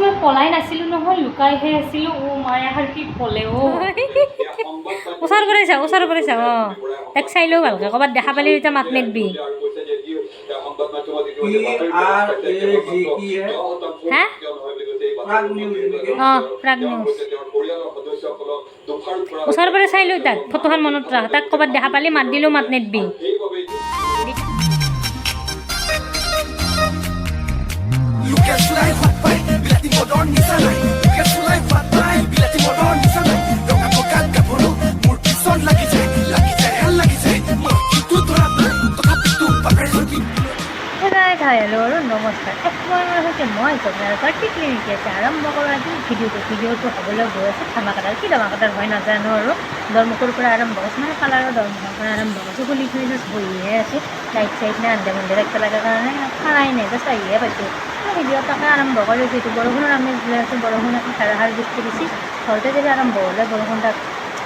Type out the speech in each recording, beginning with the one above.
মই পলাই নাছিলোঁ নহয় লুকাইহে আছিলোঁ। ও মাই আহাৰ কি পলে অ' ওচৰ পৰাই চাওঁ ওচৰ পৰাই চাওঁ অঁ। তাক চাই লওঁ ভালকৈ ক'ৰবাত দেখা পালে তেতিয়া মাত মেটবি। হা? অঁ ওচৰৰ পৰা চাই লৈ তাক ফটোখন মনত ৰাখ তাক ক'ৰবাত দেখা পালি মাত দিলেও মাত নেদবি bila di modon di sana Lukas Live Hotpai, bila di modon di sana Dong aku kan kaburu, murki son lagi jai Lagi jai, hell lagi jai Murki tu torat, tetapi tu pakai lagi হেৰাই ঠাই hello' আৰু নমস্কাৰ একমানৰ সৈতে মই জগন্নাথৰ টিকলি নেকি আছে আৰম্ভ কৰোঁ আজি ভিডিঅ'টো ভিডিঅ'টো হ'বলৈ গৈ আছে ধামাকাটাৰ কি ধামাকাটাৰ হয় নাজানো আৰু দৰমুখৰ পৰা আৰম্ভ কৰিছোঁ মানে কালাৰৰ দৰমুখৰ পৰা আৰম্ভ কৰিছোঁ খুলি থৈ জাষ্ট বহিহে আছোঁ লাইট চাইট নাই আন্ধে মন্ধে ৰাখিব লাগে কাৰণে খাৰাই নাই জাষ্ট আহিহে পাইছোঁ ভিডিঅ' তাকে আৰম্ভ কৰি যিহেতু বৰষুণৰ আমি আছোঁ বৰষুণ ধাৰাসাৰ বৃষ্টি দিছে। ঘৰতে যদি আৰম্ভ হ'লে বৰষুণ তাক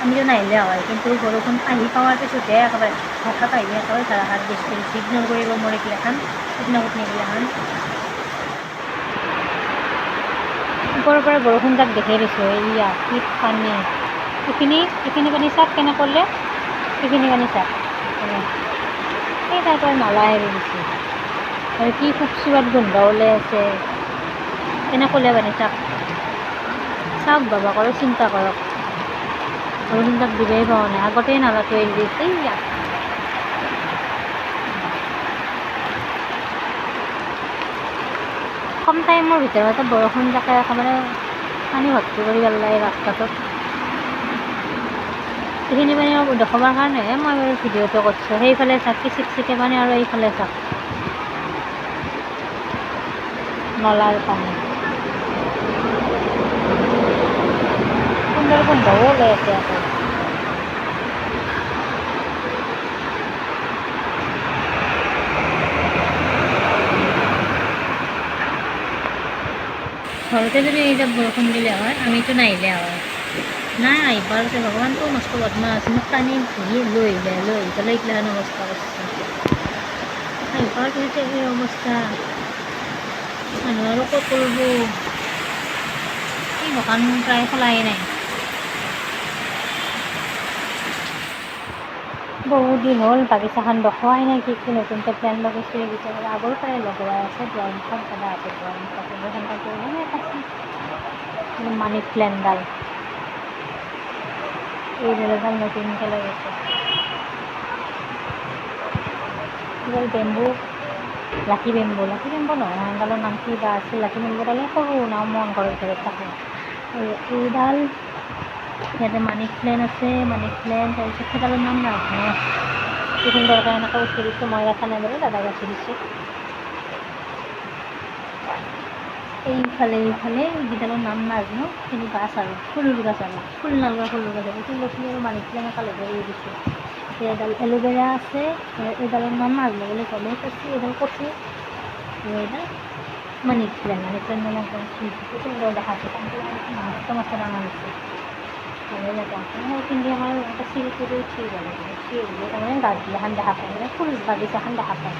আমিতো নাহিলে হয়, কিন্তু বৰষুণ আহি পোৱাৰ পিছতহে একেবাৰে হঠাৎ আহি একেবাৰে ধাৰাসাৰ বৃষ্টি দিছে। ইগন'ৰ কৰিব মোৰ এইগিলাখান কুটনা কুটনি ওপৰৰ পৰা বৰষুণ তাক দেখাই দিছোঁ এইয়া কি পানী। এইখিনি এইখিনি পানী চাওক কেনে কৰিলে এইখিনি পানী চাওক। এই তাৰ পৰা নালা হেৰি দিছে। আৰু কি খুবচুৰত গোন্ধ ওলাই আছে। কেনে ক'লে পানী চাওক চাওক বাবা কৰক চিন্তা কৰক। বৰষুণ তাক দিবই পোৱা নাই আগতেই নালাটো এৰি দিছে কম টাইমৰ ভিতৰতে বৰষুণ যাকে একেবাৰে পানী ভৰ্তি কৰি পেলাই ৰাস্তাটোত। এইখিনি পানী দেখুৱাবৰ কাৰণেহে মই ভিডিঅ'টো কৰিছোঁ। সেইফালে চাওক কি চিকচিকে পানী আৰু এইফালে চাওক। নলাৰ পানী। গোন্ধও ওলাই আছে আকৌ ঘৰতে যদি এতিয়া বৰষুণ দিলে হয়, আমিতো নাহিলে হয়। নাই আহিব আছে ভগৱানটো মস্ত বদমা আছে মোক টানি ঘূৰি লৈ আহিলে লৈ। আহি পেলাই এইগিলাখান অৱস্থা কৰিছে আহিবৰ পিছতে এই অৱস্থা। মানুহ আৰু ক'ত কৰিব এই দোকান প্ৰায় খোলাই নাই বহুত দিন হ'ল বাগিচাখন দেখুৱাই নাই কি কি নতুনকৈ প্লেন লগাইছোঁ এই ভিতৰত আগৰ পৰাই লগোৱাই আছে ড্ৰয়িংখন দাদা আছে ড্ৰয়িংখন কৰিলে আছে মানি প্লেনডাল এই বেলেগডাল নতুনকৈ লগাইছে bamboo lucky bamboo lucky bamboo সেইডালৰ নাম কি বা আছিল লাকি বেম্বুডালে সৰু নাও মন ঘৰৰ ভিতৰত থাকে এই- এইডাল ইয়াতে মানি প্লেন আছে মানি প্লেন তাৰপিছত সেইডালৰ নাম নাজানো কি সুন্দৰকৈ এনেকৈ উঠি দিছোঁ মই ৰখা নাই বাৰু দাদাক উঠি দিছোঁ এইফালে এইফালে এইকেইডালৰ নাম নাজানো কিন্তু গাছ আৰু ফুলৰ গাছ আৰু ফুল নলগা ফুলৰ গাছ আৰু তুলসী আৰু মানি প্লেন একেলগে ৰুই দিছোঁ এডাল এল'ভেৰা আছে এ- এইডালৰ নাম নাজানো বুলি কচি এইডাল কচি আৰু এইডাল মানি প্লেন মানি প্লেন একদম কি সুন্দৰ দেখাইছে মস্ত মস্ত ডাঙৰ হৈছে ভালে লাগে সেই পিন্ধি আমাৰ এটা চিৰিটো উঠি যাব লাগে উঠি তাৰমানে গাছগিলাখান দেখা পায় মানে ফুল বাগিচাখন দেখা পায়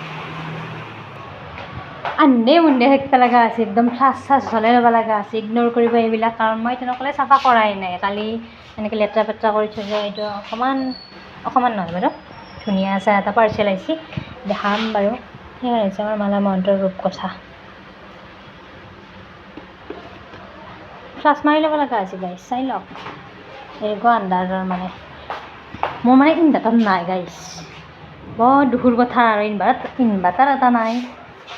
আন্ধে মুন্ধে থাকিব লগা আছে, একদম ফ্লাছ চাছ জ্বলাই ল'ব লগা আছে ইগন'ৰ কৰিব এইবিলাক, কাৰণ মই তেনেকুৱালে চাফা কৰাই নাই কালি এনেকৈ লেতেৰা পেতেৰা কৰি থৈ যায় এইটো অকণমান অকণমান নহয় বাৰু ধুনীয়া আছে এটা পাৰ্চেল আহিছে। দেখাম বাৰু সেয়া হৈছে আমাৰ মালা মহন্তৰ ৰূপকথা ফ্লাছ মাৰি ল'ব লগা আছে গাইছ চাই লওক। এনেকুৱা আন্দাজৰ মানে। মোৰ মানে ইনভাৰ্টাৰ নাই গাইছ বৰ দুখৰ কথা আৰু ইনভাৰ্টাৰ ইনভাৰ্টাৰ এটা নাই।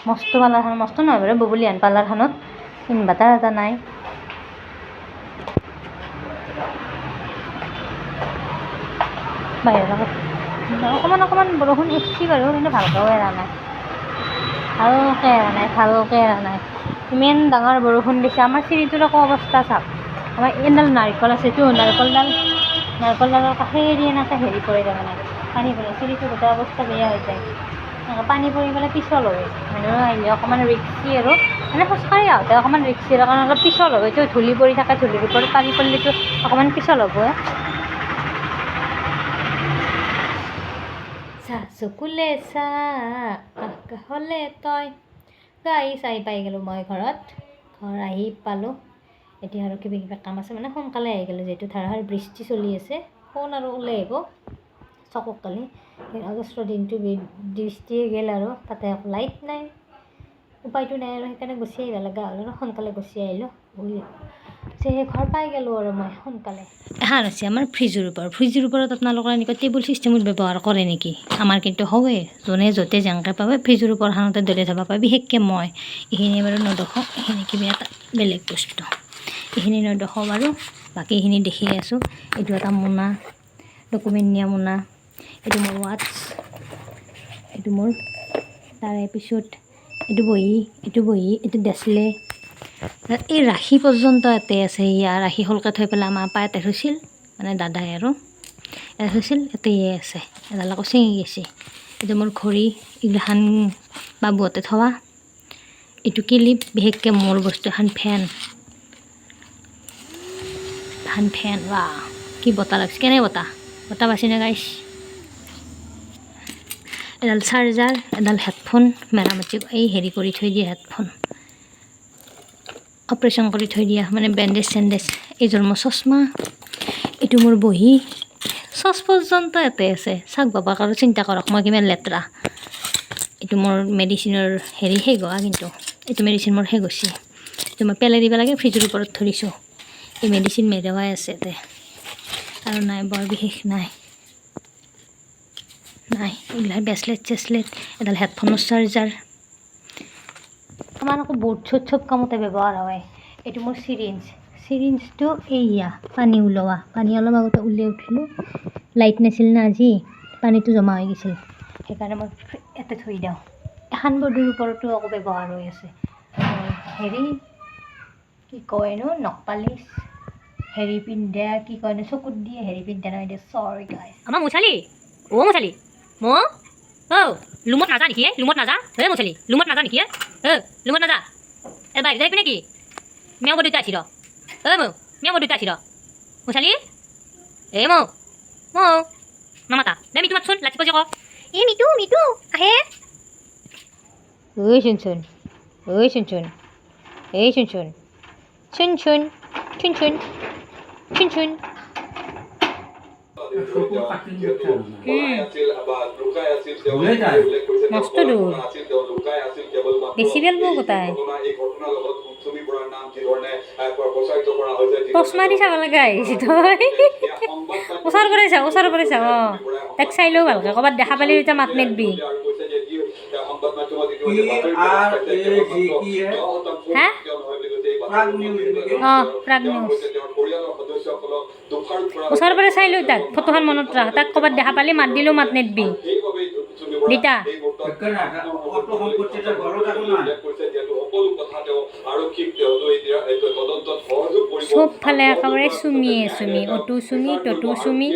মস্ত পাৰ্লাৰখন মস্ত নহয় বাৰু ববুলিয়ান পাৰ্লাৰখনত ইনভাৰ্টাৰ এটা নাই। বাহিৰৰ লগত অকণমান অকণমান বৰষুণ এৰিছে বাৰু কিন্তু ভালকৈও এৰা নাই। ভালকৈ এৰা নাই ভালকৈ এৰা নাই। ইমান ডাঙৰ বৰষুণ দিছে। আমাৰ চিৰিটোৰ আকৌ অৱস্থা চাওক। আমাৰ এইডাল নাৰিকল আছেতো নাৰিকলডাল নাৰিকলডালৰ কাষেদি এনেকৈ হেৰি পৰে তাৰমানে পানী পৰে চিৰিটোৰ গোটেই অৱস্থা বেয়া হৈ যায়। এনেকৈ পানী পৰি পেলাই পিছল হয় মানুহ আহিলে অকণমান ৰিক্সি আৰু মানে খোজকাঢ়ি আহোঁতে অকণমান ৰিক্সি কাৰণ অলপ পিছল হয়তো ধূলি পৰি থাকে ধূলিৰ ওপৰত পানী পৰিলেতো অকণমান পিছল হ'ব চা চকুলে চা আকাশলে তই। গাই চাই পাই গ'লোঁ মই ঘৰত। ঘৰ আহি পালোঁ। এতিয়া আৰু কিবা কিবা কাম আছে মানে সোনকালে আহি গ'লোঁ যিহেতু ধাৰাসাৰ বৃষ্টি চলি আছে। সোন আৰু ওলাই আহিব চকক কালি আগষ্টৰ দিনটো বৃষ্টিয়ে গ'ল আৰু তাতে লাইট নাই। উপায়টো নাই আৰু সেইকাৰণে গুচি আহিব লগা হ'ল আৰু সোনকালে গুচি আহিলোঁ যে ঘৰ পাই গ'লোঁ আৰু মই সোনকালে। এহান হৈছে আমাৰ ফ্ৰিজৰ ওপৰত ফ্ৰিজৰ ওপৰত আপোনালোকৰ এনেকুৱা টেবুল ছিষ্টেমত ব্যৱহাৰ কৰে নেকি? আমাৰ কিন্তু হয়ে যোনে য'তে যেনেকৈ পাবে ফ্ৰিজৰ ওপৰত সানতে দলি থ'ব পাৰে বিশেষকৈ মই। এইখিনি বাৰু নদখোঁ এইখিনি কিবা এটা বেলেগ বস্তু। এইখিনি নদখোঁ বাৰু বাকীখিনি দেখি আছোঁ। এইটো এটা মোনা ডকুমেণ্ট নিয়া মোনা। এইটো মোৰ ৱাটছ এইটো মোৰ তাৰে পিছত এইটো বহী এইটো বহী, এইটো ডেচলে এই ৰাখি পৰ্যন্ত ইয়াতে আছে, ইয়াৰ ৰাখি শলকে থৈ পেলাই আমাৰ আপাই ইয়াতে থৈছিল মানে দাদাই আৰু ইয়াতে থৈছিল ইয়াতে ইয়ে আছে এডাল আকৌ ছিঙি গৈছে এইটো মোৰ ঘড়ী এইগিলাখান বাবুহঁতে থোৱা। এইটো কিলিপ, বিশেষকৈ মোৰ বস্তু, এখন ফেন। এখন ফেন বা কি বতাহ লাগিছে, কেনে বতাহ? বতাহ পাইছেনে, গাইছ? এডাল চাৰ্জাৰ, এডাল হেডফোন, মেৰামতি এই হেৰি কৰি থৈ দিয়ে হেডফোন। অপাৰেশ্যন কৰি থৈ দিয়া মানে বেণ্ডেজ চেণ্ডেজ, এইযোৰ মোৰ চশমা, এইটো মোৰ বহী। চচ পৰ্যন্ত ইয়াতে আছে। চাওক বাবাক আৰু চিন্তা কৰক, মই কিমান লেতেৰা। এইটো মোৰ মেডিচিনৰ হেৰি শেষ হোৱা কিন্তু, এইটো মেডিচিন মোৰ শেষ হৈছে। এইটো মই পেলাই দিব লাগে ফ্ৰিজৰ ওপৰত দিছোঁ এই মেডিচিন মেৰুৱাই আছে ইয়াতে। আৰু নাই, বৰ বিশেষ নাই। নাই এইবিলাক ব্ৰেচলেট চেচলেট এডাল হেডফোনৰ চাৰ্জাৰ আমাৰ আকৌ বৰ্ড চৰ্ড চব কামতে ব্যৱহাৰ হয়। এইটো মোৰ চিৰিঞ্জ চিৰিঞ্জটো এইয়া পানী ওলোৱা। পানী অলপ আগতে উলিয়াই উঠিলোঁ। লাইট নাছিল না আজি পানীটো জমা হৈ গৈছিল। সেইকাৰণে মই ইয়াতে থৈ দিওঁ। এখন বৰ্ডৰ ওপৰতো আকৌ ব্যৱহাৰ হৈ আছে। হেৰি কি কয়নো নখপালিচ হেৰি পিন্ধে কি কয় কয়নো চকুত দিয়ে হেৰি পিন্ধে নহয় দে চৰি গাই আমাৰ মুচালি অ' মুচালি ম? অ' লুমত নাযা নেকি? লুমত নাযা হে মুচালি লুমত নাযা নেকি? অ' লুমত নাযা এ বাহিৰত যাই পিনে কি মেও মই দুটা আছি ৰ অ' মৌ মেও মই দুটা আছি ৰ মুচালি এ মৌ মৌ নামাতা দে মিটু মাতচোন লাচি পজি ক। এ মিটু মিটু আহে। ঐ শুনচোন ঐ শুনচোন এই শুনচোন শুন শুন শুন শুন শুন শুন মস্ত দূর বেশি ফেলব কোথায় পোস্ট মারি চাব লাগে আহিছি তই ওচৰ পৰাই চাওঁ ওচৰৰ পৰাই চাওঁ অঁ তাক চাই লওঁ ভালকৈ ক'ৰবাত দেখা পালি এতিয়া মাত মেটবি হা অঁ ওচৰ পৰা চাই লওঁ তাক ফটোখন মনত ৰাখ। তাক ক'ৰবাত দেখা পালি মাত দিলেও মাত নিদবি। দিতা। চবফালে একেবাৰে চুমিয়ে চুমি অটো চুমি ততো চুমি।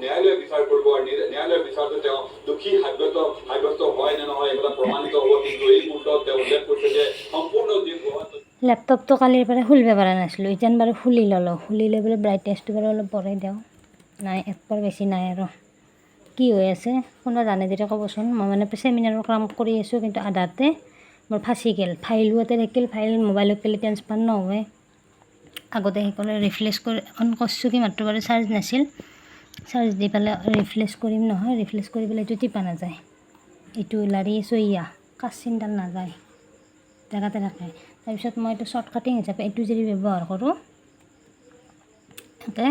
ন্যায়ালয়ে বিচাৰ কৰিব আৰু নি- ন্যায়ালয়ৰ বিচাৰটো তেওঁ দোষী সাব্যস্ত সাব্যস্ত হয় নে নহয় এইবিলাক প্ৰমাণিত হ'ব কিন্তু এই মুহূৰ্তত তেওঁ উল্লেখ কৰিছে যে সম্পূৰ্ণ যি ভুৱা লেপটপটো কালিৰ পৰা খুলিব পৰা নাছিলোঁ। এতিয়া বাৰু খুলি ল'লোঁ। খুলি লৈ পেলাই ব্ৰাইটনেছটো বাৰু অলপ বঢ়াই দিওঁ। নাই এক বেছি নাই আৰু। কি হৈ আছে? কোনোবা জানে যদি ক'বচোন। মই মানে চেমিনাৰৰ কাম কৰি আছোঁ, কিন্তু আধাতে মোৰ ফাঁচি গ'ল। ফাইলো ইয়াতে থাকিল। ফাইল মোবাইলত গ'লে ট্ৰেন্সফাৰ নহয় আগতে সেইকাৰণে ৰিফ্ৰেছ কৰি অন কৰিছোঁ কি মাত্ৰ বাৰু চাৰ্জ নাছিল। চাৰ্জ দি পেলাই ৰিফ্ৰেছ কৰিম নহয়। ৰিফ্ৰেছ কৰি পেলাই এইটো টিপা নাযায়। এইটো লাৰি আছোঁ ইয়া কাচিনডাল নাযায়। জেগাতে থাকে তাৰপিছত মই এইটো শ্বৰ্ট কাটিং হিচাপে এইটো যদি ব্যৱহাৰ কৰোঁ। তাতে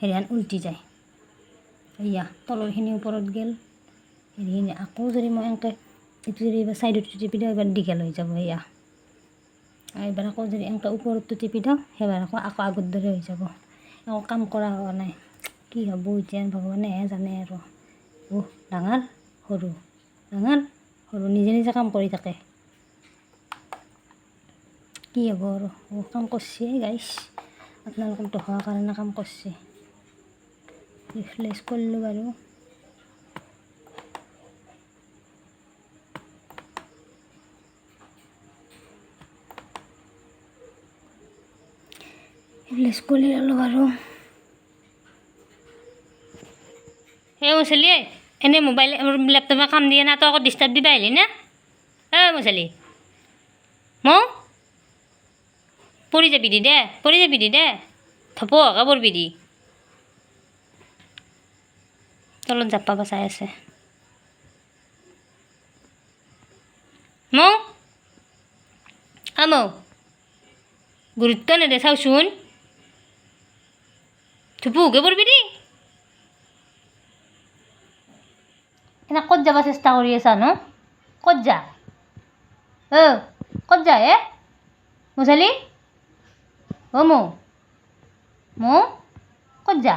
হেৰিহান উল্টি যায়। এয়া, তলৰখিনি ওপৰত গ'ল। হেৰিখিনি আকৌ যদি মই এনেকৈ এইটো যদি এইবাৰ ছাইডত টিপি দিওঁ এবাৰ দীঘল হৈ যাব আৰু এইবাৰ আকৌ যদি এনেকৈ ওপৰতো টিপি দিওঁ, সেইবাৰ আকৌ আকৌ আগৰ দৰে হৈ যাব। একো কাম কৰা হোৱা নাই। কি হ'ব এতিয়া ভগৱানেহে জানে আৰু। অহ ডাঙৰ, সৰু। ডাঙৰ, সৰু, নিজে নিজে কাম কৰি থাকে। কি হ'ব আৰু অ' কাম কৰিছে গাইছ আপোনালোকক দেখুৱাৰ কাৰণে কাম কৰিছে ৰিফ্ৰেছ কৰিলোঁ বাৰু ৰিফ্ৰেছ কৰি ল'লোঁ বাৰু এই মুচলি এনেই মোবাইল লেপটপে কাম দিয়ে না তই আকৌ ডিষ্টাৰ্ব দিবা আহিলি না এই মুচলি মৌ পৰি যাবি দি দে পৰি যাবি দি দে থপ হকা পৰবি দি তলত জাপা বচাই আছে। মৌ? হা মৌ গুৰুত্ব নেদে চাওচোন থুপুকে পৰবি দি এনে ক'ত যাব চেষ্টা কৰি আছা ন? ক'ত যা? অ, ক'ত যা এ? মুচালি অ মৌ মৌ, ক'ত যা।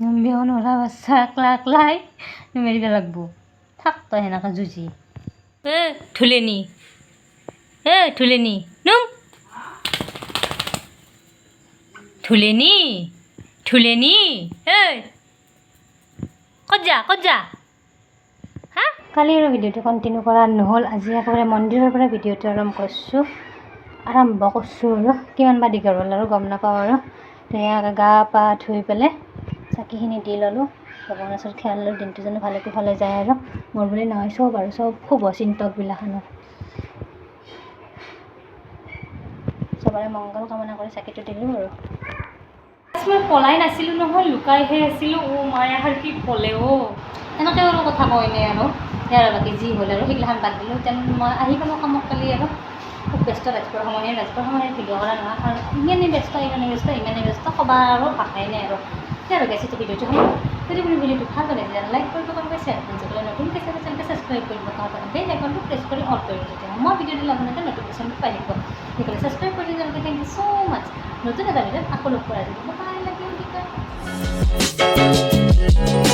নম্বিও নৰা বাচ্চা একলা একলাই মেৰিব লাগব। থাক তই সেনেকৈ যুঁজি এ ধুলেনি এ ধুলেনি নুম। ধুলেনি ধুলেনি ঐ ক'ত যা ক'ত যা। হা? কালি আৰু ভিডিঅ'টো কণ্টিনিউ কৰা নহ'ল। আজি একেবাৰে মন্দিৰৰ পৰা ভিডিঅ'টো আৰম্ভ কৰিছোঁ। আৰম্ভ কৰিছোঁ আৰু। কিমান বা দীঘল হ'ল আৰু গম নাপাওঁ আৰু। ধুনীয়াকৈ গা পা ধুই পেলাই চাকিখিনি দি ল'লোঁ। ভগৱানৰ ওচৰত খেয়াল ল'লোঁ দিনটো যেন ভালে কুশলে যায় আৰু। মোৰ বুলি নহয় চব আৰু চব শুভ চিন্তকবিলাখানৰ। চবৰে মংগল কামনা কৰি চাকিটো দিলোঁ আৰু। মই পলাই নাছিলোঁ নহয় লুকাইহে আছিলোঁ। অ' মায়ে আৰু কি ক'লে অ' এনেকৈ আৰু কথা কয়নে আৰু? ইয়াৰ বাকী যি হ'ল আৰু সেইগিলাখান বাদ দিলোঁ। এতিয়া মই আহি পালোঁ কামত কালি আৰু। খুব ব্যস্ত ৰাতিপুৱাৰ সময় ৰাতিপুৱাৰ সময়ত ভিডিঅ' কৰা নহয়, কাৰণ ইমানেই ব্যস্ত ইমানেই ব্যস্ত ইমানেই ব্যস্ত ক'বা আৰু ভাষাই নাই আৰু। সেই আৰু গেছে ভিডিঅ'টো শুনি যদি আপুনি ভিডিঅ'টো ভালো তেতিয়াহ'লে লাইক কৰিব কমকৈ শ্বেয়াৰ কৰি যাবলৈ নতুনকৈ চাগে চেনেলটো ছাবস্ক্ৰাইব কৰিব তাৰ বেল আইকনটো প্ৰেছ কৰি অল কৰিব তেতিয়া মই ভিডিঅ' দিলে আপোনালোকে নটিফিকেশ্যনটো পাই থাকিব। সেইকাৰণে ছাবস্ক্ৰাইব কৰি দিয়ালৈকে থেংক ইউ ছ' মাছ নতুন এটা ভিডিঅ'ত আকৌ লগ কৰা যাব বাই ইউ